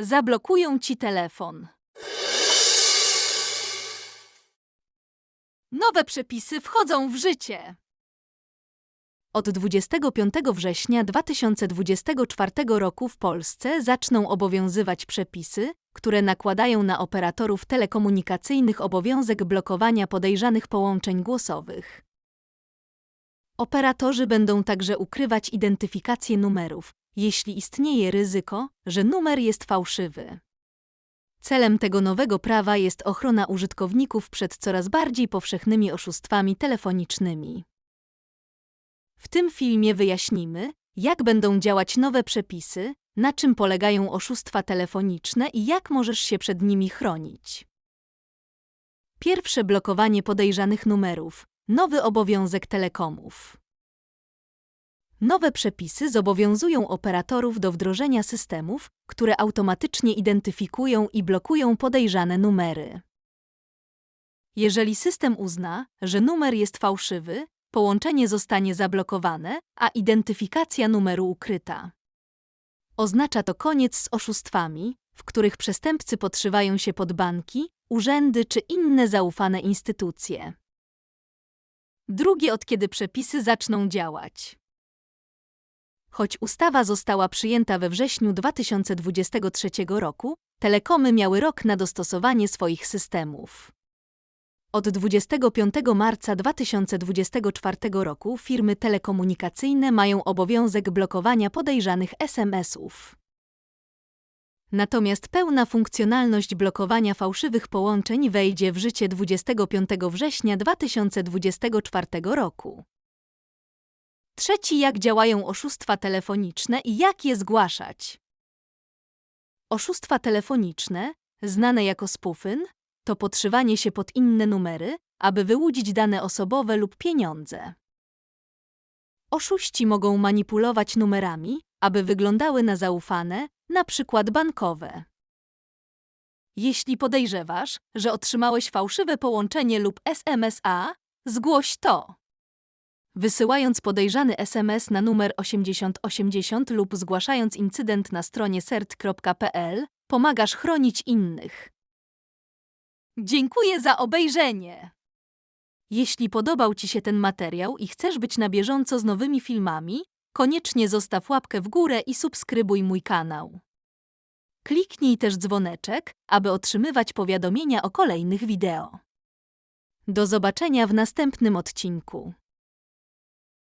zablokują ci telefon. Nowe przepisy wchodzą w życie. Od 25 września 2024 roku w Polsce zaczną obowiązywać przepisy, które nakładają na operatorów telekomunikacyjnych obowiązek blokowania podejrzanych połączeń głosowych. Operatorzy będą także ukrywać identyfikację numerów, jeśli istnieje ryzyko, że numer jest fałszywy. Celem tego nowego prawa jest ochrona użytkowników przed coraz bardziej powszechnymi oszustwami telefonicznymi. W tym filmie wyjaśnimy, jak będą działać nowe przepisy, na czym polegają oszustwa telefoniczne i jak możesz się przed nimi chronić. Pierwsze blokowanie podejrzanych numerów. Nowy obowiązek telekomów. Nowe przepisy zobowiązują operatorów do wdrożenia systemów, które automatycznie identyfikują i blokują podejrzane numery. Jeżeli system uzna, że numer jest fałszywy, połączenie zostanie zablokowane, a identyfikacja numeru ukryta. Oznacza to koniec z oszustwami, w których przestępcy podszywają się pod banki, urzędy czy inne zaufane instytucje. Drugie od kiedy przepisy zaczną działać. Choć ustawa została przyjęta we wrześniu 2023 roku, telekomy miały rok na dostosowanie swoich systemów. Od 25 marca 2024 roku firmy telekomunikacyjne mają obowiązek blokowania podejrzanych SMS-ów. Natomiast pełna funkcjonalność blokowania fałszywych połączeń wejdzie w życie 25 września 2024 roku. Trzeci, jak działają oszustwa telefoniczne i jak je zgłaszać. Oszustwa telefoniczne, znane jako spoofing, to podszywanie się pod inne numery, aby wyłudzić dane osobowe lub pieniądze. Oszuści mogą manipulować numerami, aby wyglądały na zaufane, na przykład bankowe. Jeśli podejrzewasz, że otrzymałeś fałszywe połączenie lub SMS-a, zgłoś to. Wysyłając podejrzany SMS na numer 8080 lub zgłaszając incydent na stronie cert.pl, pomagasz chronić innych. Dziękuję za obejrzenie! Jeśli podobał Ci się ten materiał i chcesz być na bieżąco z nowymi filmami, koniecznie zostaw łapkę w górę i subskrybuj mój kanał. Kliknij też dzwoneczek, aby otrzymywać powiadomienia o kolejnych wideo. Do zobaczenia w następnym odcinku.